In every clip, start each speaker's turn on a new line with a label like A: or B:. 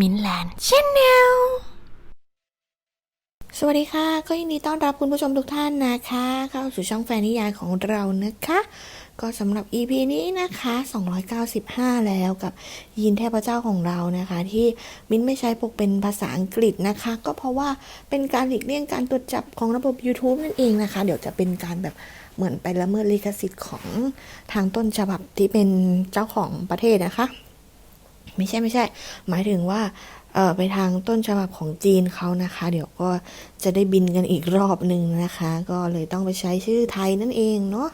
A: มินแลนด์ชแนล
B: สวัสดีค่ะ ก็ยินดีต้อนรับคุณผู้ชมทุกท่านนะคะ เข้าสู่ช่องแฟนนิยายของเรานะคะ ก็สำหรับ EP นี้นะคะ 295 แล้วกับยินเทพเจ้าของเรานะคะ ที่มิ้นไม่ใช้ปกเป็นภาษาอังกฤษนะคะ ก็เพราะว่าเป็นการหลีกเลี่ยงการตรวจจับของระบบ YouTube นั่นเองนะคะ เดี๋ยวจะเป็นการแบบเหมือนไปละเมิดลิขสิทธิ์ของทางต้นฉบับที่เป็นเจ้าของประเทศนะคะ ไม่ใช่ไม่ใช่ หมายถึงว่าเออไปทางต้นฉบับของจีนเขานะคะ เดี๋ยวก็จะได้บินกันอีกรอบหนึ่งนะคะ ก็เลยต้องไปใช้ชื่อไทยนั่นเองเนาะ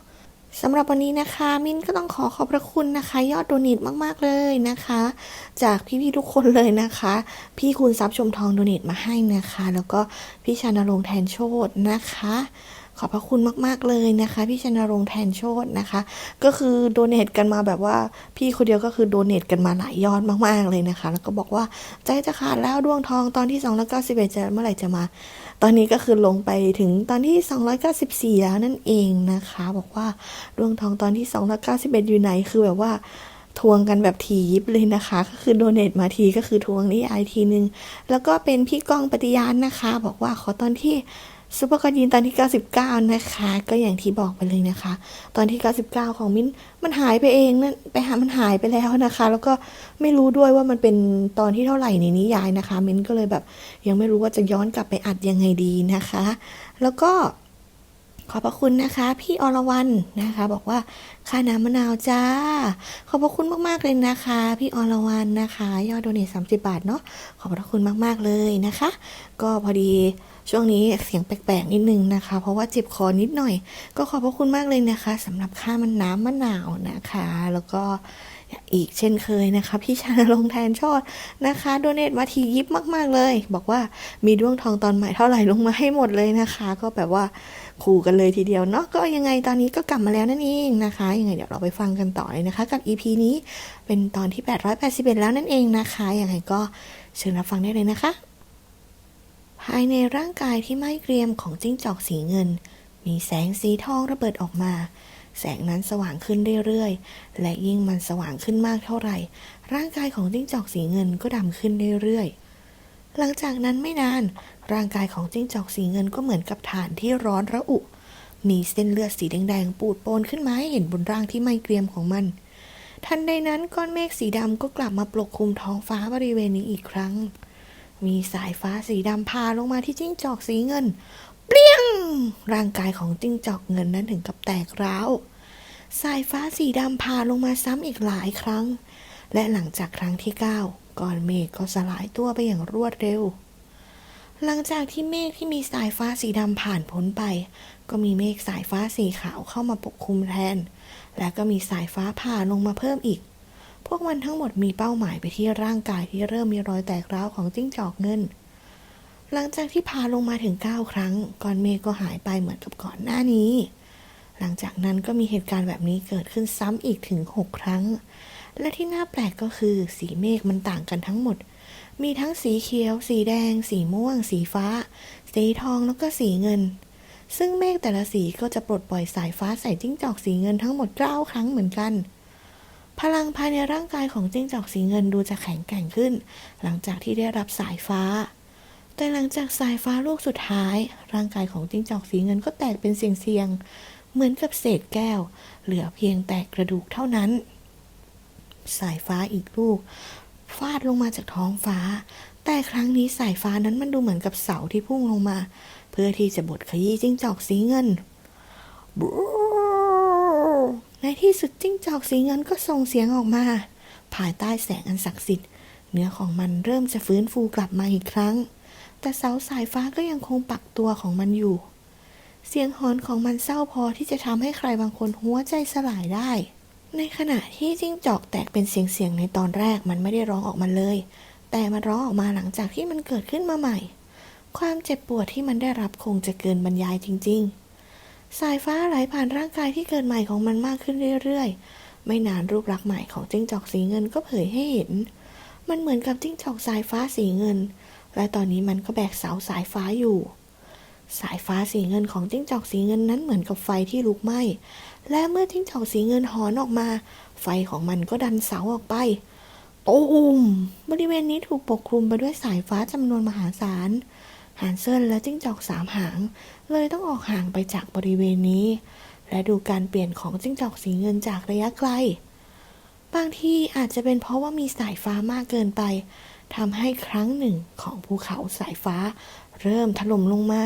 B: สำหรับวันนี้นะคะ มินก็ต้องขอขอบพระคุณนะคะ ยอดโดนิตมาก ๆ เลยนะคะ จากพี่ๆทุกคนเลยนะคะ พี่คุณทรัพย์ชมทองโดนิตมาให้นะคะ แล้วก็พี่ชานรงค์แทนโชตนะคะ ขอบพระคุณมาก ๆ เลยนะคะ พี่ชนรงค์แทนโชตนะคะ ก็คือโดเนทกันมาแบบว่าพี่คนเดียวก็คือโดเนทกันมาหลายยอดมาก ๆ เลยนะคะ แล้วก็บอกว่าใจจะขาดแล้วดวงทองตอนที่2แล้วก็11จะเมื่อไหร่จะมา ตอนนี้ก็คือลงไปถึงตอนที่ 294 แล้วนั่นเองนะคะ บอกว่าดวงทองตอนที่ 291 อยู่ไหนคือแบบว่าทวงกันแบบทียิบเลยนะคะ ก็คือโดเนทมาทีก็คือทวงนี่ไอทีนึง แล้วก็เป็นพี่ก้องปฏิญาณนะคะ บอกว่าขอตอนที่ ซูเปอร์คอนยินตอนที่ 99 นะคะ ก็อย่างที่บอกไปเลยนะคะ ตอนที่ 99 ของมิ้นมันหายไปเองนั่นไปหามันหายไปแล้วนะคะ แล้วก็ไม่รู้ด้วยว่ามันเป็นตอนที่เท่าไหร่ในนิยายนะคะ มิ้นก็เลยแบบ ยังไม่รู้ว่าจะย้อนกลับไปอัดยังไงดีนะคะ แล้วก็ขอบพระคุณนะคะ พี่อรวรรณนะคะ บอกว่าค่าน้ำมะนาวจ้า ขอบพระคุณมากๆเลยนะคะ พี่อรวรรณนะคะ ยอดโดเนท30บาทเนาะขอบพระคุณมากๆเลยนะคะ ก็พอดี ช่วงนี้เสียงแปลกๆนิดนึงนะคะ เพราะว่าเจ็บคอนิดหน่อย ก็ขอบพระคุณมากเลยนะคะสำหรับค่ามันน้ำมะนาวนะคะ แล้วก็อีกเช่นเคยนะคะ พี่ชานรงแทนชดนะคะโดเนทมาทียิบมาก ๆเลย บอกว่ามีด้วงทองตอนใหม่เท่าไหร่ลงมาให้หมดเลยนะคะ ก็แบบว่าขู่กันเลยทีเดียวเนาะก็ยังไงตอนนี้ก็กลับมาแล้วนั่นเองนะคะยังไงเดี๋ยวเราไปฟังกันต่อเลยนะคะ กับ EP นี้เป็นตอนที่ 881 แล้วนั่นเองนะคะยังไงก็เชิญรับฟังได้เลยนะคะ ภายในร่างกายที่ไม่เกรียมของจิ้งจอกสีเงิน มีแสงสีทองระเบิดออกมา แสงนั้นสว่างขึ้นเรื่อยๆ และยิ่งมันสว่างขึ้นมากเท่าไหร่ ร่างกายของจิ้งจอกสีเงินก็ดำขึ้นเรื่อยๆหลังจากนั้นไม่นาน ร่างกายของจิ้งจอกสีเงินก็เหมือนกับฐานที่ร้อนระอุ มีเส้นเลือดสีแดงๆ ปูดโปนขึ้นมาให้เห็นบนร่างที่ไม่เกรียมของมัน ทันใดนั้นก้อนเมฆสีดำก็กลับมาปกคลุมท้องฟ้าบริเวณนี้อีกครั้ง มีสายฟ้าสีดำพาลงมาที่จิ้งจอกสีเงิน เปรี้ยง ร่างกายของจิ้งจอกเงินนั้นถึงกับแตกร้าว สายฟ้าสีดำพาลงมาซ้ำอีกหลายครั้ง และหลังจากครั้งที่เก้าก้อนเมฆก็สลายตัวไปอย่างรวดเร็ว หลังจากที่เมฆที่มีสายฟ้าสีดำผ่านพ้นไป ก็มีเมฆสายฟ้าสีขาวเข้ามาปกคลุมแทน และก็มีสายฟ้าผ่าลงมาเพิ่มอีก พวกมันทั้งหมดมีเป้าหมายไปที่ร่างกายที่เริ่มมีรอยแตกร้าวของจิ้งจอกเงิน หลังจากที่พาลงมาถึง 9 ครั้ง ก้อนเมฆก็หายไปเหมือนกับก่อนหน้านี้ หลังจากนั้นก็มีเหตุการณ์แบบนี้เกิดขึ้นซ้ำอีกถึง 6 ครั้ง และที่น่าแปลกก็คือสีเมฆมันต่างกันทั้งหมด มีทั้งสีเขียว สีแดง สีม่วง สีฟ้า สีทองแล้วก็สีเงิน ซึ่งเมฆแต่ละสีก็จะปลดปล่อยสายฟ้าใส่จิ้งจอกสีเงินทั้งหมด9ครั้งเหมือนกัน พลังภายในร่างกายของจิ้งจอกสีเงินดูจะแข็งแกร่งขึ้น หลังจากที่ได้รับสายฟ้า แต่หลังจากสายฟ้าลูกสุดท้าย ร่างกายของจิ้งจอกสีเงินก็แตกเป็นเสียงๆเหมือนกับเศษแก้ว เหลือเพียงแต่กระดูกเท่านั้น สายฟ้าอีกลูกฟาดลงมาจากท้องฟ้า แต่ครั้งนี้สายฟ้านั้นมันดูเหมือนกับเสาที่พุ่งลงมา เพื่อที่จะบดขยี้จิ้งจอกสีเงิน ในที่สุดจิ้งจอกสีเงินก็ส่งเสียงออกมา ภายใต้แสงอันศักดิ์สิทธิ์ เนื้อของมันเริ่มจะฟื้นฟูกลับมาอีกครั้ง แต่เสาสายฟ้าก็ยังคงปักตัวของมันอยู่ เสียงหอนของมันเศร้าพอที่จะทำให้ใครบางคนหัวใจสลายได้ ในขณะที่จิ้งจอกแตกเป็นเสียงๆในตอนแรกมันไม่ได้ร้องออกมาเลย แต่มันร้องออกมาหลังจากที่มันเกิดขึ้นมาใหม่ ความเจ็บปวดที่มันได้รับคงจะเกินบรรยายจริง ๆ สายฟ้าไหลผ่านร่างกายที่เกิดใหม่ของมันมากขึ้นเรื่อยๆ ไม่นานรูปลักษณ์ใหม่ของจิ้งจอกสีเงินก็เผยให้เห็น มันเหมือนกับจิ้งจอกสายฟ้าสีเงิน และตอนนี้มันก็แบกเสาสายฟ้าอยู่ สายฟ้าสีเงินของจิ้งจอกสีเงินนั้นเหมือนกับไฟที่ลุกไหม้ และเมื่อจิ้งจอกสีเงินหอนออกมา ไฟของมันก็ดันเสาออกไปตูมบริเวณนี้ถูกปกคลุมไปด้วยสายฟ้าจำนวนมหาศาล หานเซนและจิ้งจอกสามหาง เลยต้องออกห่างไปจากบริเวณนี้ และดูการเปลี่ยนของจิ้งจอกสีเงินจากระยะไกล บางทีอาจจะเป็นเพราะว่ามีสายฟ้ามากเกินไปทำให้ครั้งหนึ่งของภูเขาสายฟ้า เริ่มถล่มลงมา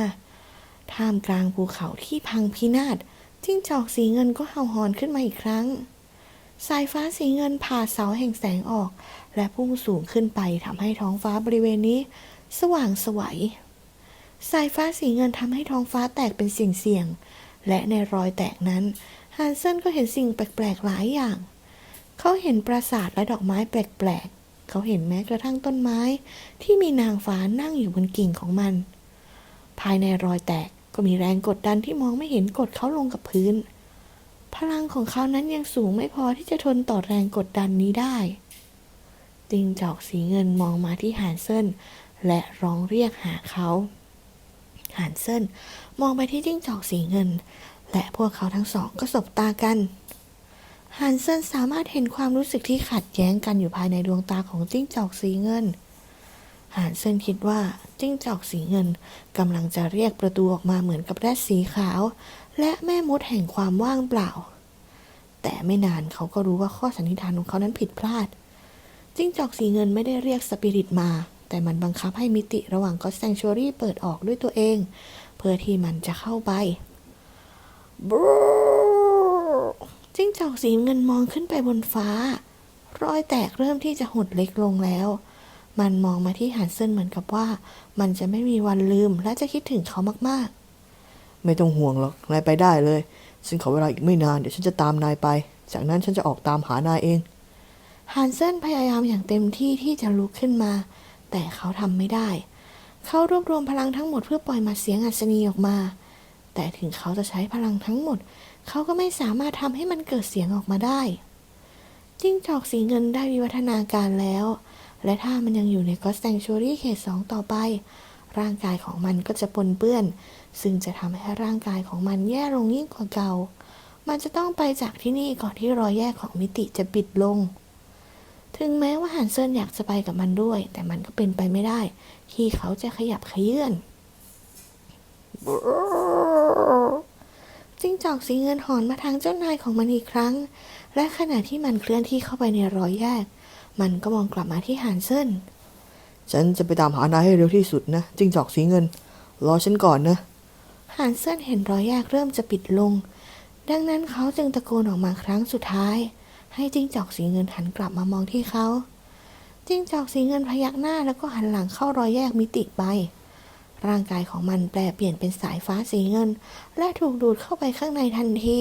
B: ท่ามกลางภูเขาที่พังพินาศจิ้งจอกสีเงินก็เห่าหอนขึ้นมาอีกครั้ง สายฟ้าสีเงินผ่าเสาแห่งแสงออก และพุ่งสูงขึ้นไปทำให้ท้องฟ้าบริเวณนี้ สว่างสวย สายฟ้าสีเงินทำให้ท้องฟ้าแตกเป็นเสี่ยงๆ และในรอยแตกนั้น ฮันเซนก็เห็นสิ่งแปลกๆ หลายอย่าง เขาเห็นปราสาทและดอกไม้แปลกๆ เขาเห็นแม้กระทั่งต้นไม้ ที่มีนางฟ้านั่งอยู่บนกิ่งของมัน ภายในรอยแตกก็มีแรงกดดันที่มองไม่เห็นกดเขาลงกับพื้น พลังของเขานั้นยังสูงไม่พอที่จะทนต่อแรงกดดันนี้ได้จิงจอกสีเงินมองมาที่หานเซินและร้องเรียกหาเขา หานเซินมองไปที่จิ้งจอกสีเงิน และพวกเขาทั้งสองก็สบตากันหานเซินสามารถเห็นความรู้สึกที่ขัดแย้งกันอยู่ภายในดวงตาของจิ้งจอกสีเงินหานเซินคิดว่าจิ้งจอกสีเงินกำลังจะเรียกประตูออกมาเหมือนกับแรดสีขาว และแม่มดแห่งความว่างเปล่า แต่ไม่นานเขาก็รู้ว่าข้อสันนิษฐานของเขานั้นผิดพลาด จิ้งจอกสีเงินไม่ได้เรียกสปิริตมา แต่มันบังคับให้มิติระหว่างก็แซงชวรี่เปิดออกด้วยตัวเอง เพื่อที่มันจะเข้าไปบรูจิ้งจอกสีเงินมองขึ้นไปบนฟ้า รอยแตกเริ่มที่จะหดเล็กลงแล้ว มันมองมาที่ฮันเซนเหมือนกับว่า มันจะไม่มีวันลืมและจะคิดถึงเขามากๆ
C: ไม่ต้องห่วงหรอกนายไปได้เลยซึ่งขอเวลาอีกไม่นานเดี๋ยวฉันจะตามนายไป จากนั้นฉันจะออกตามหานายเอง
B: ฮันเซนพยายามอย่างเต็มที่ที่จะลุกขึ้นมา แต่เขาทำไม่ได้ เขารวบรวมพลังทั้งหมดเพื่อปล่อยมาเสียงอัศนีออกมา แต่ถึงเขาจะใช้พลังทั้งหมด เขาก็ไม่สามารถทำให้มันเกิดเสียงออกมาได้ จิ้งจอกสีเงินได้วิวัฒนาการแล้ว และถ้ามันยังอยู่ในก็สแตงชูรี่เขตสองต่อไป ร่างกายของมันก็จะปนเปื้อน ซึ่งจะทำให้ร่างกายของมันแย่ลงยิ่งกว่าเก่า มันจะต้องไปจากที่นี่ก่อนที่รอยแยกของมิติจะปิดลง ถึงแม้ว่าฮันเซินอยากจะไปกับมันด้วย แต่มันก็เป็นไปไม่ได้ ที่เขาจะขยับขยื่นจิ้งจอกสีเงินหอนมาทางเจ้านายของมันอีกครั้ง และขณะที่มันเคลื่อนที่เข้าไปในรอยแยก มันก็มองกลับมาที่ฮันเซิน
C: ฉันจะไปตามหานายให้เร็วที่สุดนะจิ้งจอกสีเงิน รอฉันก่อนนะ
B: ฮันเซินเห็นรอยแยกเริ่มจะปิดลง ดังนั้นเขาจึงตะโกนออกมาครั้งสุดท้าย ให้จิ้งจอกสีเงินหันกลับมามองที่เขาจิ้งจอกสีเงินพยักหน้าแล้วก็หันหลังเข้ารอยแยกมิติไป ร่างกายของมันแปลเปลี่ยนเป็นสายฟ้าสีเงิน และถูกดูดเข้าไปข้างในทันที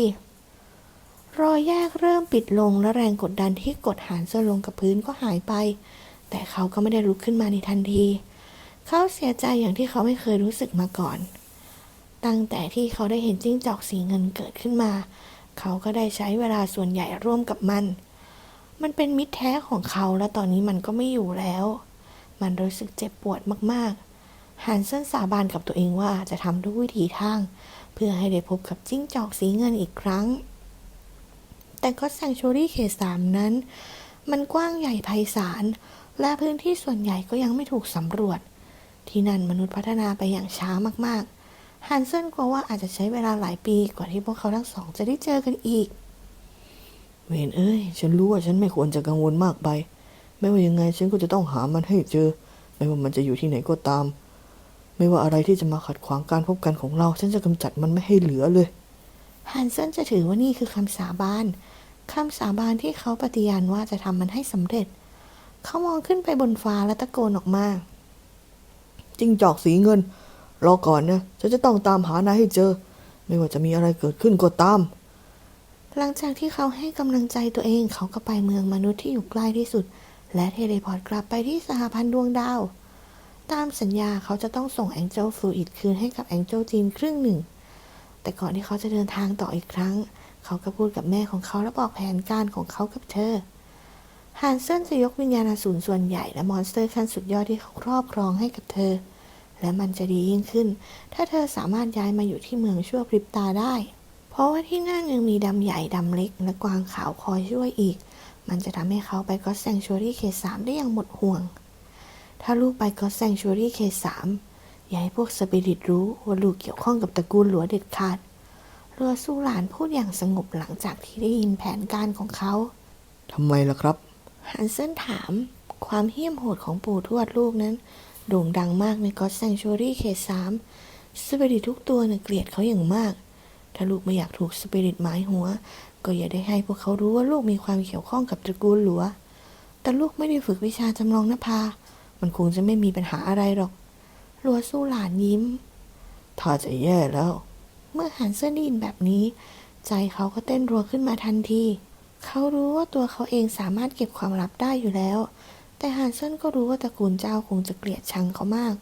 B: รอยแยกเริ่มปิดลงและแรงกดดันที่กดหานเซินลงกับพื้นก็หายไป แต่เขาก็ไม่ได้ลุกขึ้นมาในทันที เขาเสียใจอย่างที่เขาไม่เคยรู้สึกมาก่อน ตั้งแต่ที่เขาได้เห็นจิ้งจอกสีเงินเกิดขึ้นมา เขาก็ได้ใช้เวลาส่วนใหญ่ร่วมกับมัน มันเป็นมิตรแท้ของเขาและตอนนี้มันก็ไม่อยู่แล้ว มันรู้สึกเจ็บปวดมากๆฮันเซนสาบานกับตัวเองว่าจะทำทุกวิถีทาง เพื่อให้ได้พบกับจิ้งจอกสีเงินอีกครั้ง แต่ก็แซงชูรี่เขตสามนั้น มันกว้างใหญ่ไพศาลและพื้นที่ส่วนใหญ่ก็ยังไม่ถูกสำรวจ ที่นั่นมนุษย์พัฒนาไปอย่างช้ามากๆ ฮันเซนกลัวว่าอาจจะใช้เวลาหลายปีกว่าที่พวกเขาทั้งสองจะได้เจอกันอีก
C: เวนเอ้ย ฉันรู้ว่าฉันไม่ควรจะกังวลมากไป ไม่ว่ายังไงฉันก็จะต้องหามันให้เจอ ไม่ว่ามันจะอยู่ที่ไหนก็ตาม ไม่ว่าอะไรที่จะมาขัดขวางการพบกันของเรา ฉันจะกำจัดมันไม่ให้เหลือเลย
B: ฮันเซนจะถือว่านี่คือคำสาบานคำสาบานที่เขาปฏิญาณว่าจะทำมันให้สำเร็จ เขามองขึ้นไปบนฟ้าและตะโกนออกมา
C: จิงจอกสีเงิน รอก่อนนะฉันจะต้องตามหานายให้เจอ ไม่ว่าจะมีอะไรเกิดขึ้นก็ตาม
B: หลังจากที่เขาให้กำลังใจตัวเองเขาก็ไปเมืองมนุษย์ที่อยู่ใกล้ที่สุด และเทเลพอร์ตกลับไปที่สหพันธ์ดวงดาว ตามสัญญาเขาจะต้องส่งแองเจิลฟลูอิดคืนให้กับแองเจิลจีนครึ่งหนึ่ง แต่ก่อนที่เขาจะเดินทางต่ออีกครั้ง เขาก็พูดกับแม่ของเขาและบอกแผนการของเขากับเธอฮันเซนจะยกวิญญาณอสูรส่วนใหญ่และมอนสเตอร์ขั้นสุดยอดที่เขาครอบครองให้กับเธอ และมันจะดียิ่งขึ้น ถ้าเธอสามารถย้ายมาอยู่ที่เมืองชั่วพริบตาได้ เพราะว่าที่นั่นยังมีดำใหญ่ดำเล็ก และกวางขาวคอยช่วยอีก มันจะทำให้เขาไปก็แซงชัวรี่เคสามได้อย่างหมดห่วง ถ้าลูกไปก็แซงชัวรี่เคสามอย่าให้พวกสปิริตรู้ว่าลูกเกี่ยวข้องกับตระกูลหลัวเด็ดขาดเรือสู้หลานพูดอย่างสงบหลังจากที่ได้ยินแผนการของเขา
C: ทำไมล่ะครับ
B: ฮันเซนถาม ความเหี้ยมโหดของปู่ทวดลูกนั้น โด่งดังมากในก็อตแซงชูรี่เขตสามสปิริตทุกตัวน่ะเกลียดเขาอย่างมาก ถ้าลูกไม่อยากถูกสปิริตหมายหัว ก็อย่าได้ให้พวกเขารู้ว่าลูกมีความเกี่ยวข้องกับตระกูลหลัว แต่ลูกไม่ได้ฝึกวิชาจำลองนภา มันคงจะไม่มีปัญหาอะไรหรอก หลัวสู้หลานยิ้ม
C: ถ้าจะแย่แล้ว
B: เมื่อฮันเซนได้ยินแบบนี้ ใจเขาก็เต้นรัวขึ้นมาทันที เขารู้ว่าตัวเขาเองสามารถเก็บความลับได้อยู่แล้ว แต่ฮันเซนก็รู้ว่าตระกูลเจ้าคงจะเกลียดชังเขามาก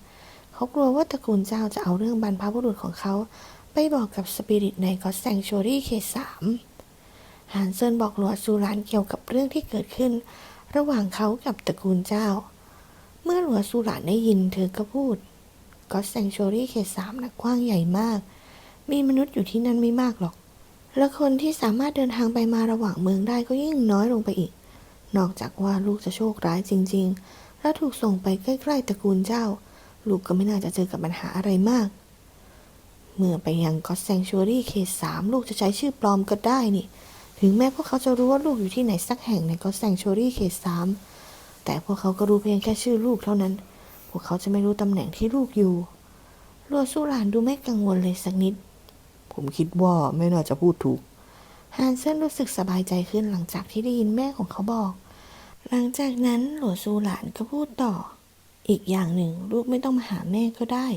B: เขากลัวว่าตระกูลเจ้าจะเอาเรื่องบรรพบุรุษของเขา ไปบอกกับสปิริตในก็แซงชวรี่เคสามฮันเซนบอกหลวดซูรานเกี่ยวกับเรื่องที่เกิดขึ้น ระหว่างเขากับตระกูลเจ้า เมื่อหลวดซูรานได้ยินเธอก็พูดก็แซงชวรี่เคสามนะกว้างใหญ่มาก มีมนุษย์อยู่ที่นั่นไม่มากหรอก และคนที่สามารถเดินทางไปมาระหว่างเมืองได้ก็ยิ่งน้อยลงไปอีก นอกจากว่าลูกจะโชคร้ายจริง ๆ และถูกส่งไปใกล้ ๆตระกูลเจ้า ลูกก็ไม่น่าจะเจอกับปัญหาอะไรมาก เมื่อไปยังก็แซงชวรี่เคสสามลูกจะใช้ชื่อปลอมก็ได้นี่ ถึงแม้พวกเขาจะรู้ว่าลูกอยู่ที่ไหนสักแห่งในก็แซงชวรี่เคสสามแต่พวกเขาก็รู้เพียงแค่ชื่อลูกเท่านั้น พวกเขาจะไม่รู้ตำแหน่งที่ลูกอยู่ลัวสู้หลานดูไม่กังวลเลยสักนิด
C: ผมคิดว่าไม่น่าจะพูดถูก
B: ฮันเซนรู้สึกสบายใจขึ้นหลังจากที่ได้ยินแม่ของเขาบอก หลังจากนั้นหลัวซูหลานก็พูดต่อ อีกอย่างหนึ่งลูกไม่ต้องมาหาแม่ก็ได้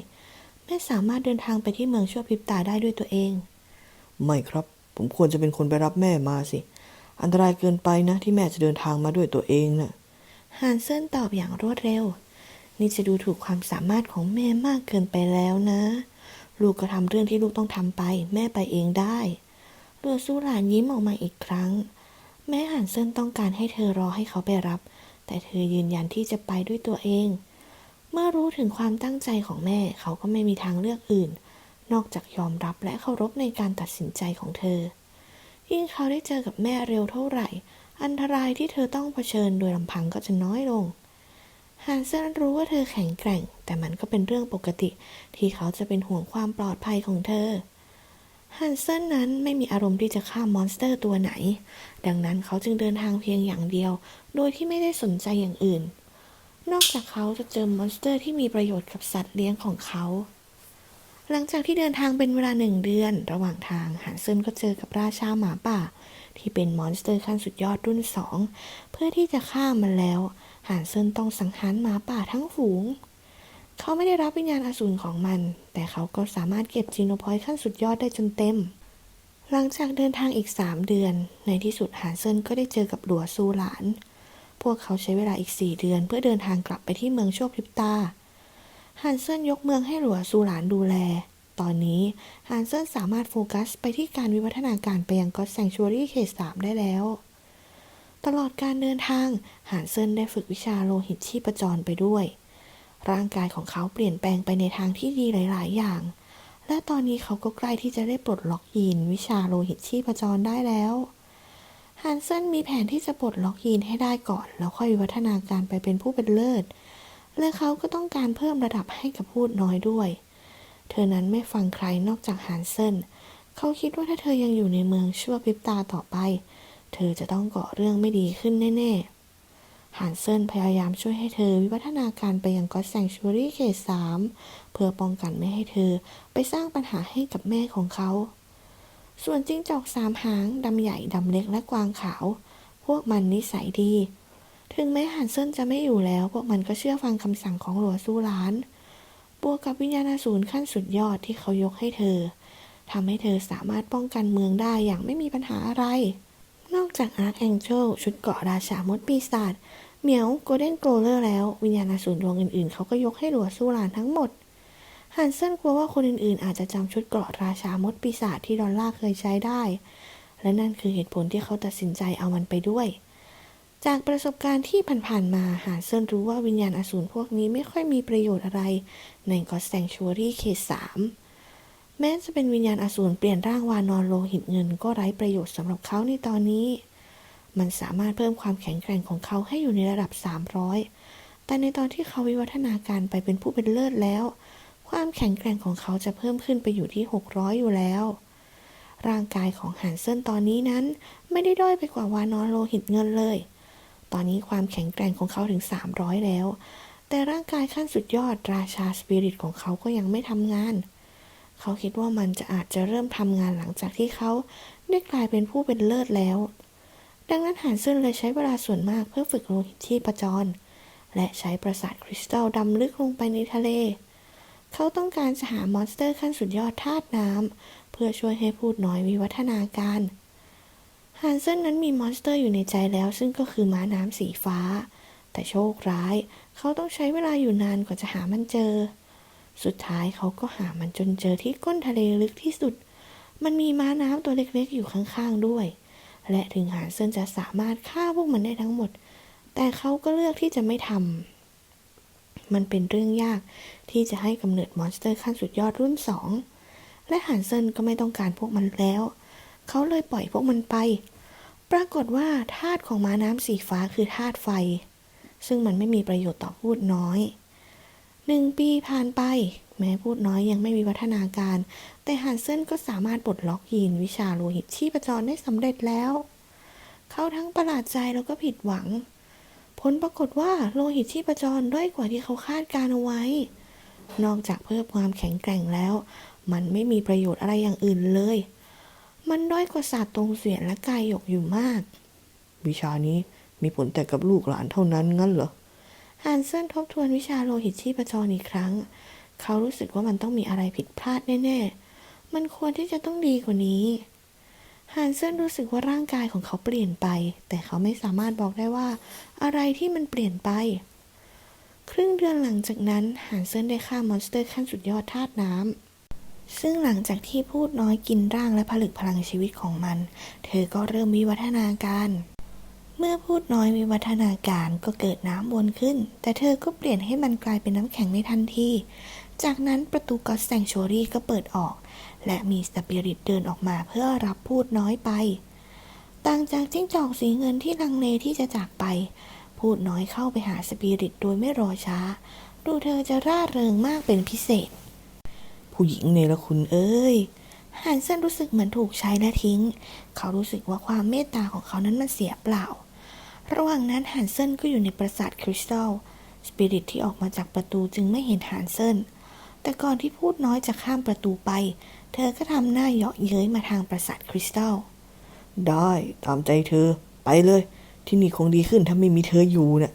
B: แม่สามารถเดินทางไปที่เมืองชั่วพริบตาได้ด้วยตัวเอง
C: ไม่ครับ ผมควรจะเป็นคนไปรับแม่มาสิ อันตรายเกินไปนะที่แม่จะเดินทางมาด้วยตัวเองน่ะ
B: ฮันเซนตอบอย่างรวดเร็ว นี่จะดูถูกความสามารถของแม่มากเกินไปแล้วนะ ลูกก็ทำเรื่องที่ลูกต้องทำไป แม่ไปเองได้ลัวสู้หลานยิ้มออกมาอีกครั้ง แม้ฮันเซนต้องการให้เธอรอให้เขาไปรับ แต่เธอยืนยันที่จะไปด้วยตัวเอง เมื่อรู้ถึงความตั้งใจของแม่เขาก็ไม่มีทางเลือกอื่น นอกจากยอมรับและเคารพในการตัดสินใจของเธอ ยิ่งเขาได้เจอกับแม่เร็วเท่าไหร่ อันตรายที่เธอต้องเผชิญโดยลำพังก็จะน้อยลงฮันเซนรู้ว่าเธอแข็งแกร่ง แต่มันก็เป็นเรื่องปกติ ที่เขาจะเป็นห่วงความปลอดภัยของเธอ ฮันเซนนั้นไม่มีอารมณ์ที่จะฆ่ามอนสเตอร์ตัวไหน ดังนั้นเขาจึงเดินทางเพียงอย่างเดียว โดยที่ไม่ได้สนใจอย่างอื่น นอกจากเขาจะเจอมอนสเตอร์ที่มีประโยชน์กับสัตว์เลี้ยงของเขา หลังจากที่เดินทางเป็นเวลาหนึ่งเดือน ระหว่างทางฮันเซนก็เจอกับราชาหมาป่า ที่เป็นมอนสเตอร์ขั้นสุดยอดรุ่นสองเพื่อที่จะฆ่ามันแล้วฮันเซนต้องสังหารหมาป่าทั้งฝูง เขาไม่ได้รับวิญญาณอสูรของมัน แต่เขาก็สามารถเก็บจีโนพอยต์ขั้นสุดยอดได้จนเต็ม หลังจากเดินทางอีกสามเดือน ในที่สุดฮันเซินก็ได้เจอกับหลัวซูหลาน พวกเขาใช้เวลาอีกสี่เดือน เพื่อเดินทางกลับไปที่เมืองโชคพริบตาฮันเซินยกเมืองให้หลัวซูหลานดูแล ตอนนี้ฮันเซินสามารถโฟกัสไปที่การวิวัฒนาการไปยังก็อตแซงชวรี่เขตสามได้แล้ว ตลอดการเดินทางฮันเซินได้ฝึกวิชาโลหิตชีพจรไปด้วย ร่างกายของเขาเปลี่ยนแปลงไปในทางที่ดีหลาย ๆ อย่าง และตอนนี้เขาก็ใกล้ที่จะได้ปลดล็อกยีนวิชาโลหิตชีพจรได้แล้วฮันเซนมีแผนที่จะปลดล็อกยีนให้ได้ก่อน แล้วค่อยวิวัฒนาการไปเป็นผู้เป็นเลิศ และเขาก็ต้องการเพิ่มระดับให้กับพูดน้อยด้วย เธอนั้นไม่ฟังใครนอกจากฮันเซนเขาคิดว่าถ้าเธอยังอยู่ในเมืองชั่วพริบตาต่อไป เธอจะต้องก่อเรื่องไม่ดีขึ้นแน่ ๆ ฮันเซนพยายามช่วยให้เธอวิวัฒนาการไปยังก็อตแซงชูรี่เขตสามเพื่อป้องกันไม่ให้เธอไปสร้างปัญหาให้กับแม่ของเขา ส่วนจิ้งจอกสามหางดำใหญ่ดำเล็กและกวางขาว พวกมันนิสัยดี ถึงแม้ฮันเซนจะไม่อยู่แล้ว พวกมันก็เชื่อฟังคำสั่งของหลัวสู้หลาน บวกกับวิญญาณอสูรขั้นสุดยอดที่เขายกให้เธอทำให้เธอสามารถป้องกันเมืองได้อย่างไม่มีปัญหาอะไร นอกจากอาร์คแองเจลชุดเกาะราชามดปีศาจ เหมียวโกลเด้นโกลเลอร์แล้ว วิญญาณอสูรดวงอื่นๆ เขาก็ยกให้หลัวสู้หลานทั้งหมดฮันเซนกลัวว่าคนอื่นๆ อาจจะจำชุดเกราะราชามดปีศาจที่ดอลล่าเคยใช้ได้ และนั่นคือเหตุผลที่เขาตัดสินใจเอามันไปด้วย จากประสบการณ์ที่ผ่านๆมาฮันเซินรู้ว่าวิญญาณอสูรพวกนี้ไม่ค่อยมีประโยชน์อะไร ในก็แซงชัวรี่เคสสามแม้จะเป็นวิญญาณอสูรเปลี่ยนร่างวานอนโลหิตเงินก็ไร้ประโยชน์สำหรับเขาในตอนนี้ มันสามารถเพิ่มความแข็งแกร่งของเขาให้อยู่ในระดับ 300 แต่ในตอนที่เขาวิวัฒนาการไปเป็นผู้เป็นเลิศแล้ว ความแข็งแกร่งของเขาจะเพิ่มขึ้นไปอยู่ที่ 600 อยู่แล้ว ร่างกายของฮันเซนตอนนี้นั้น ไม่ได้ด้อยไปกว่าวานอนโลหิตเงินเลย ตอนนี้ความแข็งแกร่งของเขาถึง 300 แล้ว แต่ร่างกายขั้นสุดยอดราชาสปิริตของเขาก็ยังไม่ทำงานเขาคิดว่ามันจะอาจจะเริ่มทำงานหลังจากที่เขาได้กลายเป็นผู้เป็นเลิศแล้ว ดังนั้นฮันเซนเลยใช้เวลาส่วนมากเพื่อฝึกโลหิตชีพจร และใช้ประสาทคริสตัลดำลึกลงไปในทะเล เขาต้องการจะหามอนสเตอร์ขั้นสุดยอดธาตุน้ำเพื่อช่วยให้พูดน้อยวิวัฒนาการฮันเซนนั้นมีมอนสเตอร์อยู่ในใจแล้วซึ่งก็คือม้าน้ำสีฟ้า แต่โชคร้าย เขาต้องใช้เวลาอยู่นานกว่าจะหามันเจอ สุดท้ายเขาก็หามันจนเจอที่ก้นทะเลลึกที่สุด มันมีม้าน้ำตัวเล็กๆอยู่ข้างๆด้วย และถึงหานเซินจะสามารถฆ่าพวกมันได้ทั้งหมด แต่เขาก็เลือกที่จะไม่ทำมันเป็นเรื่องยากที่จะให้กำเนิดมอนสเตอร์ขั้นสุดยอดรุ่นสองและฮันเซินก็ไม่ต้องการพวกมันแล้ว เขาเลยปล่อยพวกมันไป ปรากฏว่าธาตุของม้าน้ำสีฟ้าคือธาตุไฟ ซึ่งมันไม่มีประโยชน์ต่อพูดน้อยหนึ่งปีผ่านไป แม้พูดน้อยยังไม่มีวัฒนาการ แต่ฮันเซนก็สามารถปลดล็อกยีนวิชาโลหิตชีพจรได้สำเร็จแล้ว เขาทั้งประหลาดใจแล้วก็ผิดหวัง ผลปรากฏว่าโลหิตชีพจรด้อยกว่าที่เขาคาดการเอาไว้ นอกจากเพิ่มความแข็งแกร่งแล้ว มันไม่มีประโยชน์อะไรอย่างอื่นเลย มันด้อยกว่าศาสตร์ตรงเสียนและกายหยกอยู่มาก
C: วิชานี้มีผลแต่กับลูกหลานเท่านั้นงั้นเหรอ
B: ฮันเซนทบทวนวิชาโลหิตชีพจรอีกครั้ง เขารู้สึกว่ามันต้องมีอะไรผิดพลาดแน่ๆ มันควรที่จะต้องดีกว่านี้ฮันเซนรู้สึกว่าร่างกายของเขาเปลี่ยนไป แต่เขาไม่สามารถบอกได้ว่าอะไรที่มันเปลี่ยนไป ครึ่งเดือนหลังจากนั้นฮันเซนได้ฆ่ามอนสเตอร์ขั้นสุดยอดธาตุน้ำซึ่งหลังจากที่พูดน้อยกินร่างและผลึกพลังชีวิตของมัน เธอก็เริ่มวิวัฒนาการ เมื่อพูดน้อยวิวัฒนาการก็เกิดน้ำวนขึ้น แต่เธอก็เปลี่ยนให้มันกลายเป็นน้ำแข็งในทันที จากนั้นประตูก็อตแซงชวรี่ก็เปิดออก และมีสปิริตเดินออกมาเพื่อรับพูดน้อยไป ต่างจากจิ้งจอกสีเงินที่ลังเลที่จะจากไป พูดน้อยเข้าไปหาสปิริตโดยไม่รอช้า ดูเธอจะร่าเริงมากเป็นพิเศษ
C: ผู้หญิงเนรคุณเอ้ย
B: ฮันเซนรู้สึกเหมือนถูกใช้และทิ้ง เขารู้สึกว่าความเมตตาของเขานั้นมันเสียเปล่า ระหว่างนั้นฮันเซนก็อยู่ในปราสาทคริสตัล สปิริตที่ออกมาจากประตูจึงไม่เห็นฮันเซน แต่ก่อนที่พูดน้อยจะข้ามประตูไป เธอก็ทำหน้าเยาะเย้ยมาทางปราสาทคริสตัล
C: ได้ตามใจเธอ ไปเลย ที่นี่คงดีขึ้นถ้าไม่มีเธออยู่น่ะ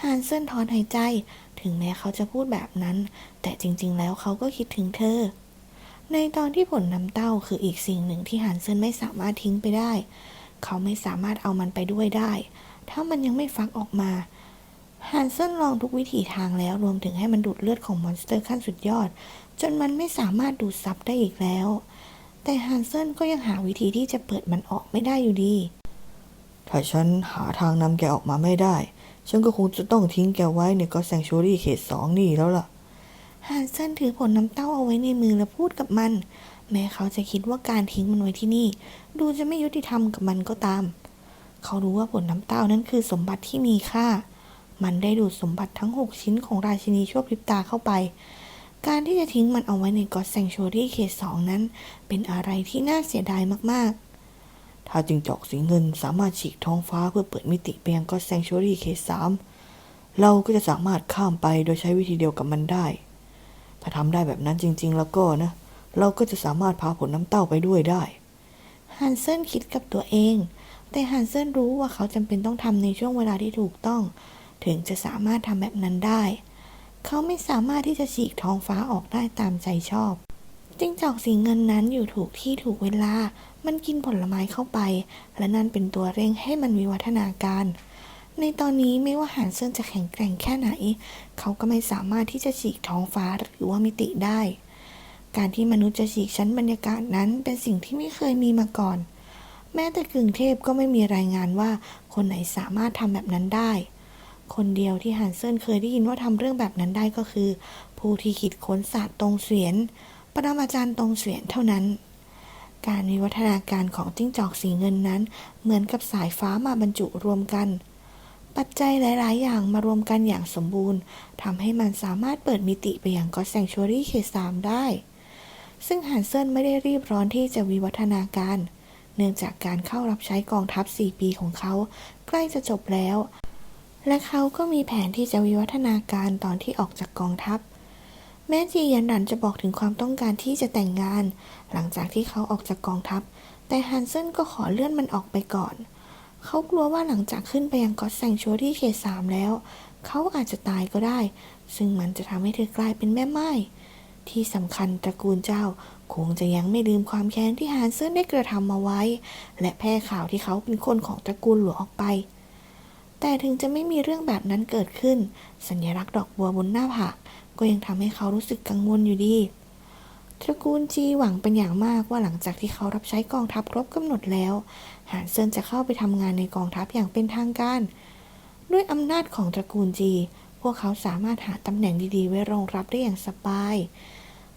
B: ฮันเซนถอนหายใจ ถึงแม้เขาจะพูดแบบนั้น แต่จริง ๆ แล้วเขาก็คิดถึงเธอ ในตอนที่ผลน้ำเต้าคืออีกสิ่งหนึ่งที่ฮันเซนไม่สามารถทิ้งไปได้ เขาไม่สามารถเอามันไปด้วยได้ ถ้ามันยังไม่ฟักออกมา ฮันเซนลองทุกวิถีทางแล้วรวมถึงให้มันดูดเลือดของมอนสเตอร์ขั้นสุดยอด จนมันไม่สามารถดูดซับได้อีกแล้ว แต่ฮันเซนก็ยังหาวิธีที่จะเปิดมันออกไม่ได้อยู่ดี
C: ถ้าฉันหาทางนำแกออกมาไม่ได้ ฉันก็คงจะต้องทิ้งแกไว้ในก็แซงชูรี่เขตสองนี่แล้วล่ะ
B: ฮันเซนถือผลน้ำเต้าเอาไว้ในมือและพูดกับมัน แม้เขาจะคิดว่าการทิ้งมันไว้ที่นี่ ดูจะไม่ยุติธรรมกับมันก็ตาม เขารู้ว่าผลน้ำเต้านั้นคือสมบัติที่มีค่า มันได้ดูดสมบัติทั้ง 6 ชิ้นของราชินีชั่วพริบตาเข้าไป การที่จะทิ้งมันเอาไว้ในก็อตแซงชวรี่เขตสองนั้น เป็นอะไรที่น่าเสียดายมากๆ
C: ถ้าจิงจอกสีเงินสามารถฉีกท้องฟ้าเพื่อเปิดมิติไปยังก็แซงชูรี่เขตสามเราก็จะสามารถข้ามไปโดยใช้วิธีเดียวกับมันได้ ถ้าทำได้แบบนั้นจริง ๆ แล้วก็นะ เราก็จะสามารถพาผลน้ำเต้าไปด้วยได้
B: ฮันเซนคิดกับตัวเอง แต่ฮันเซนรู้ว่าเขาจำเป็นต้องทำในช่วงเวลาที่ถูกต้อง ถึงจะสามารถทำแบบนั้นได้ เขาไม่สามารถที่จะฉีกท้องฟ้าออกได้ตามใจชอบจิ้งจอกสีเงินนั้นอยู่ถูกที่ถูกเวลา มันกินผลไม้เข้าไป และนั่นเป็นตัวเร่งให้มันวิวัฒนาการ ในตอนนี้ไม่ว่าฮันเซนจะแข็งแกร่งแค่ไหน เขาก็ไม่สามารถที่จะฉีกท้องฟ้าหรือว่ามิติได้ การที่มนุษย์จะฉีกชั้นบรรยากาศนั้นเป็นสิ่งที่ไม่เคยมีมาก่อน แม้แต่กึ่งเทพก็ไม่มีรายงานว่าคนไหนสามารถทำแบบนั้นได้ คนเดียวที่ฮันเซนเคยได้ยินว่าทำเรื่องแบบนั้นได้ก็คือ ผู้ที่คิดค้นศาสตร์ตรงเสียนปรมาจารย์ตรงเสียนเท่านั้น การวิวัฒนาการของจิ้งจอกสีเงินนั้น เหมือนกับสายฟ้ามาบรรจุรวมกัน ปัจจัยหลาย ๆ อย่างมารวมกันอย่างสมบูรณ์ทำให้มันสามารถเปิดมิติไปยังก็แซงชัวรี่เขตสามได้ ซึ่งฮันเซนไม่ได้รีบร้อนที่จะวิวัฒนาการ เนื่องจากการเข้ารับใช้กองทัพ 4 ปีของเขา ใกล้จะจบแล้ว และเขาก็มีแผนที่จะวิวัฒนาการตอนที่ออกจากกองทัพ แม้จียันดันจะบอกถึงความต้องการที่จะแต่งงาน หลังจากที่เขาออกจากกองทัพ แต่ฮันเซนก็ขอเลื่อนมันออกไปก่อน เขากลัวว่าหลังจากขึ้นไปยังก็อตแซงชัวรี่เขตสามแล้ว เขาอาจจะตายก็ได้ ซึ่งมันจะทำให้เธอกลายเป็นแม่ไม้ที่สำคัญตระกูลเจ้าคงจะยังไม่ลืมความแค้นที่ฮันเซนได้กระทำมาไว้ และแพร่ข่าวที่เขาเป็นคนของตระกูลหลวงออกไป แต่ถึงจะไม่มีเรื่องแบบนั้นเกิดขึ้น สัญลักษณ์ดอกบัวบนหน้าผากก็ยังทำให้เขารู้สึกกังวลอยู่ดี ตระกูลจีหวังเป็นอย่างมากว่าหลังจากที่เขารับใช้กองทัพครบกำหนดแล้ว หานเซินจะเข้าไปทำงานในกองทัพอย่างเป็นทางการ ด้วยอำนาจของตระกูลจี พวกเขาสามารถหาตำแหน่งดีๆ ไว้รองรับได้อย่างสบาย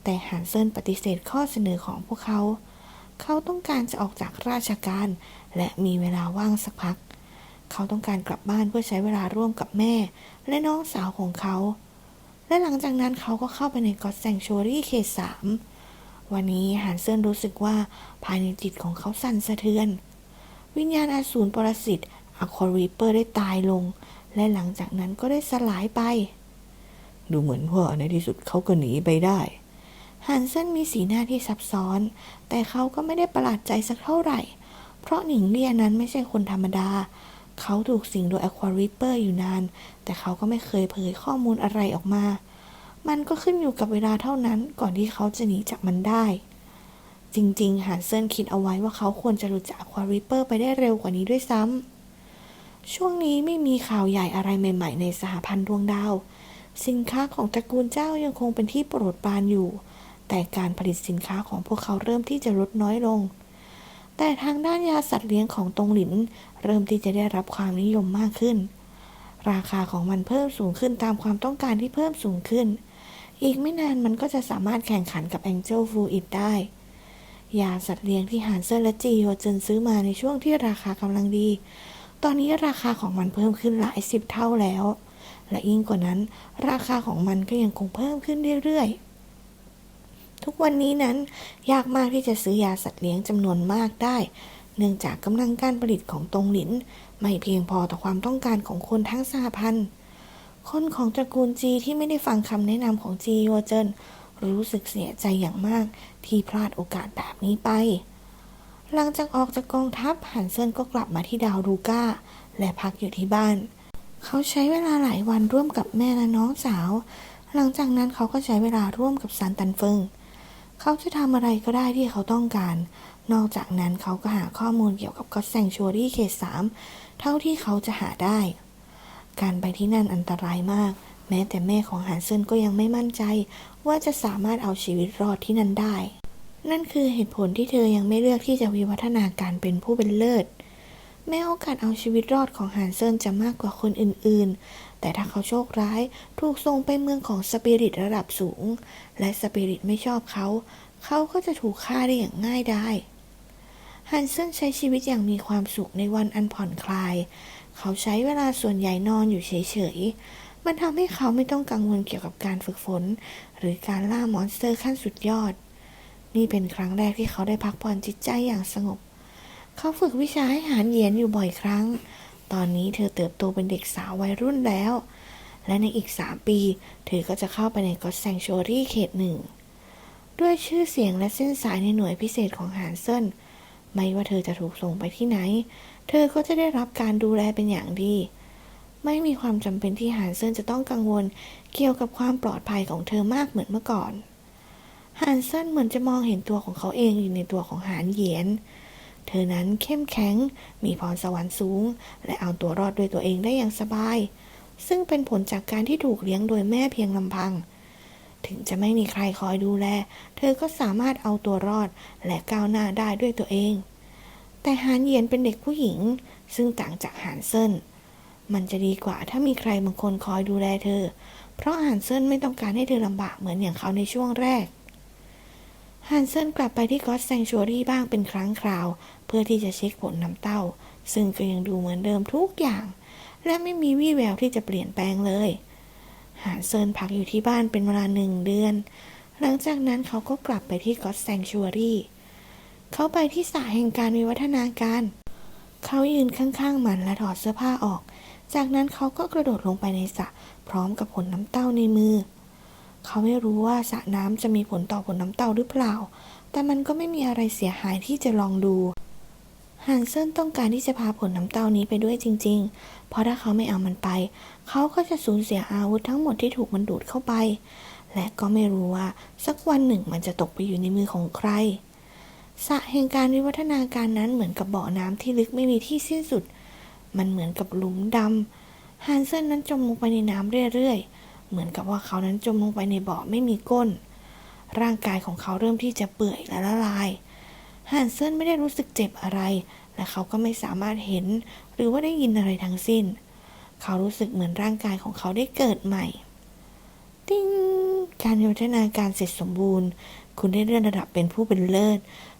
B: แต่หานเซินปฏิเสธข้อเสนอของพวกเขา เขาต้องการจะออกจากราชการ และมีเวลาว่างสักพัก เขาต้องการกลับบ้านเพื่อใช้เวลาร่วมกับแม่ และน้องสาวของเขา และหลังจากนั้นเขาก็เข้าไปในกอตแซงชัวรี่เขตสามวันนี้หานเซินรู้สึกว่าภายในจิตของเขาสั่นสะเทือน วิญญาณอสูรปรสิตอะควารีเปอร์ได้ตายลง และหลังจากนั้นก็ได้สลายไป
C: ดูเหมือนว่าในที่สุดเขาก็หนีไปได้
B: ฮันเซนมีสีหน้าที่ซับซ้อน แต่เขาก็ไม่ได้ประหลาดใจสักเท่าไหร่ เพราะหนิงเลียนั้นไม่ใช่คนธรรมดา เขาถูกสิงโดยอควาริเปอร์อยู่นาน แต่เขาก็ไม่เคยเผยข้อมูลอะไรออกมา มันก็ขึ้นอยู่กับเวลาเท่านั้นก่อนที่เขาจะหนีจากมันได้ จริงๆฮันเซนคิดเอาไว้ว่าเขาควรจะรู้จักอควาริเปอร์ไปได้เร็วกว่านี้ด้วยซ้ำ ช่วงนี้ไม่มีข่าวใหญ่อะไรใหม่ ๆ ในสหพันธ์ดวงดาว สินค้าของตระกูลเจ้ายังคงเป็นที่โปรดปรานอยู่ แต่การผลิตสินค้าของพวกเขาเริ่มที่จะลดน้อยลง แต่ทางด้านยาสัตว์เลี้ยงของตรงหลิน เริ่มที่จะได้รับความนิยมมากขึ้น ราคาของมันเพิ่มสูงขึ้นตามความต้องการที่เพิ่มสูงขึ้น อีกไม่นานมันก็จะสามารถแข่งขันกับ Angel f u i t ได้ ยาสัตว์เลี้ยงที่หานเซอร์และจีโยเจนซื้อมาในช่วงที่ราคากำลังดี ตอนนี้ราคาของมันเพิ่มขึ้นหลายสิบเท่าแล้ว และยิ่งกว่านั้น ราคาของมันก็ยังคงเพิ่มขึ้นเรื่อยๆ ทุกวันนี้นั้นยากมากที่จะซื้อยาสัตว์เลี้ยงจำนวนมากได้ เนื่องจากกำลังการผลิตของตรงหลิน ไม่เพียงพอต่อความต้องการของคนทั้งสหพันธ์ คนของตระกูลจีที่ไม่ได้ฟังคำแนะนำของจีโยเจินรู้สึกเสียใจอย่างมากที่พลาดโอกาสแบบนี้ไป หลังจากออกจากกองทัพหันเซินก็กลับมาที่ดาวรูก้า และพักอยู่ที่บ้าน เขาใช้เวลาหลายวันร่วมกับแม่และน้องสาว หลังจากนั้นเขาก็ใช้เวลาร่วมกับซานตันเฟิง เขาจะทำอะไรก็ได้ที่เขาต้องการ นอกจากนั้นเขาก็หาข้อมูลเกี่ยวกับก็แซงชัวรี่เขตสามเท่าที่เขาจะหาได้ การไปที่นั่นอันตรายมาก แม้แต่แม่ของหานเซินก็ยังไม่มั่นใจ ว่าจะสามารถเอาชีวิตรอดที่นั่นได้ นั่นคือเหตุผลที่เธอยังไม่เลือกที่จะวิวัฒนาการเป็นผู้เป็นเลิศแม้โอกาสเอาชีวิตรอดของฮันเซินจะมากกว่าคนอื่น แต่ถ้าเขาโชคร้ายถูกส่งไปเมืองของสปิริตระดับสูง และสปิริตไม่ชอบเขา เขาก็จะถูกฆ่าได้อย่างง่ายไดายฮันเซนใช้ชีวิตอย่างมีความสุขในวันอันผ่อนคลาย เขาใช้เวลาส่วนใหญ่นอนอยู่เฉยๆ มันทำให้เขาไม่ต้องกังวลเกี่ยวกับการฝึกฝน หรือการล่ามอนสเตอร์ขั้นสุดยอด นี่เป็นครั้งแรกที่เขาได้พักผ่อนจิตใจอย่างสงบ เขาฝึกวิชาให้หารเหยียนอยู่บ่อยครั้ง ตอนนี้เธอเติบโตเป็นเด็กสาววัยรุ่นแล้ว และในอีกสามปี เธอก็จะเข้าไปในก็อตแซงชัวรี่เขตหนึ่ง ด้วยชื่อเสียงและเส้นสายในหน่วยพิเศษของหานเซินไม่ว่าเธอจะถูกส่งไปที่ไหน เธอก็จะได้รับการดูแลเป็นอย่างดี ไม่มีความจำเป็นที่หานเซินจะต้องกังวลเกี่ยวกับความปลอดภัยของเธอมากเหมือนเมื่อก่อนหานเซินเหมือนจะมองเห็นตัวของเขาเองอยู่ในตัวของหานเหยียน เธอนั้นเข้มแข็ง มีพรสวรรค์สูง และเอาตัวรอดด้วยตัวเองได้อย่างสบาย ซึ่งเป็นผลจากการที่ถูกเลี้ยงโดยแม่เพียงลำพัง ถึงจะไม่มีใครคอยดูแล เธอก็สามารถเอาตัวรอดและก้าวหน้าได้ด้วยตัวเอง แต่หานเยียนเป็นเด็กผู้หญิง ซึ่งต่างจากหานเซินมันจะดีกว่าถ้ามีใครบางคนคอยดูแลเธอ เพราะหานเซินไม่ต้องการให้เธอลำบากเหมือนอย่างเขาในช่วงแรก ฮันเซนกลับไปที่ก็อตแซงชัวรี่บ้างเป็นครั้งคราว เพื่อที่จะเช็คผลน้ำเต้า ซึ่งก็ยังดูเหมือนเดิมทุกอย่าง และไม่มีวี่แววที่จะเปลี่ยนแปลงเลยฮันเซนพักอยู่ที่บ้านเป็นเวลาหนึ่งเดือน หลังจากนั้นเขาก็กลับไปที่ก็อตแซงชัวรี่เขาไปที่สระแห่งการวิวัฒนาการ เขายืนข้างๆ มันและถอดเสื้อผ้าออก จากนั้นเขาก็กระโดดลงไปในสระพร้อมกับผลน้ำเต้าในมือ เขาไม่รู้ว่าสระน้ำจะมีผลต่อผลน้ำเต้าหรือเปล่า แต่มันก็ไม่มีอะไรเสียหายที่จะลองดูฮันเซนต้องการที่จะพาผลน้ำเต้านี้ไปด้วยจริง ๆ เพราะถ้าเขาไม่เอามันไป เขาก็จะสูญเสียอาวุธทั้งหมดที่ถูกมันดูดเข้าไป และก็ไม่รู้ว่าสักวันหนึ่งมันจะตกไปอยู่ในมือของใครสระแห่งการวิวัฒนาการนั้นเหมือนกับบ่อน้ำที่ลึกไม่มีที่สิ้นสุด มันเหมือนกับหลุมดำฮันเซนนั้นจมลงไปในน้ำเรื่อยๆ เหมือนกับว่าเขานั้นจมลงไปในบ่อไม่มีก้น ร่างกายของเขาเริ่มที่จะเปื่อยและละลายฮันเซนไม่ได้รู้สึกเจ็บอะไร และเขาก็ไม่สามารถเห็น หรือว่าได้ยินอะไรทั้งสิ้น เขารู้สึกเหมือนร่างกายของเขาได้เกิดใหม่ ติ้งการวิวัฒนาการเสร็จสมบูรณ์ คุณได้เลื่อนระดับเป็นผู้เป็นเลิศ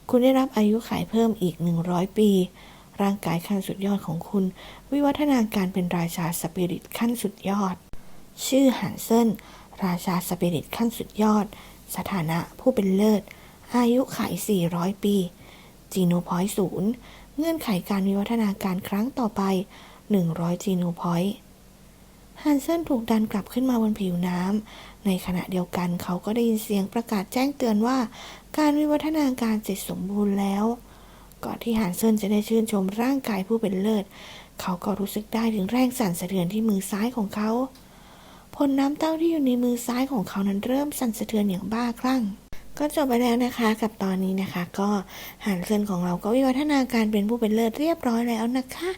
B: คุณได้รับอายุขัยเพิ่มอีก 100 ปี ร่างกายขั้นสุดยอดของคุณ วิวัฒนาการเป็นราชาสปิริตขั้นสุดยอด ชื่อหันเซินราชาสปิริตขั้นสุดยอด สถานะผู้เป็นเลิศ อายุขัย400 ปี จีโนพอยต์ศูนย์เงื่อนไขการวิวัฒนาการครั้งต่อไป 100 จีโนพอยต์ฮันเซนถูกดันกลับขึ้นมาบนผิวน้ำ ในขณะเดียวกันเขาก็ได้ยินเสียงประกาศแจ้งเตือนว่า การวิวัฒนาการเสร็จสมบูรณ์แล้ว ก่อนที่ฮันเซนจะได้ชื่นชมร่างกายผู้เป็นเลิศ เขาก็รู้สึกได้ถึงแรงสั่นสะเทือนที่มือซ้ายของเขา ผลน้ำเต้าที่อยู่ในมือซ้ายของเขานั้นเริ่มสั่นสะเทือนอย่างบ้าคลั่ง ก็จบไปแล้วนะคะกับตอนนี้นะคะ ก็หันเซนของเราก็วิวัฒนาการเป็นผู้เป็นเลิศเรียบร้อยแล้วนะคะ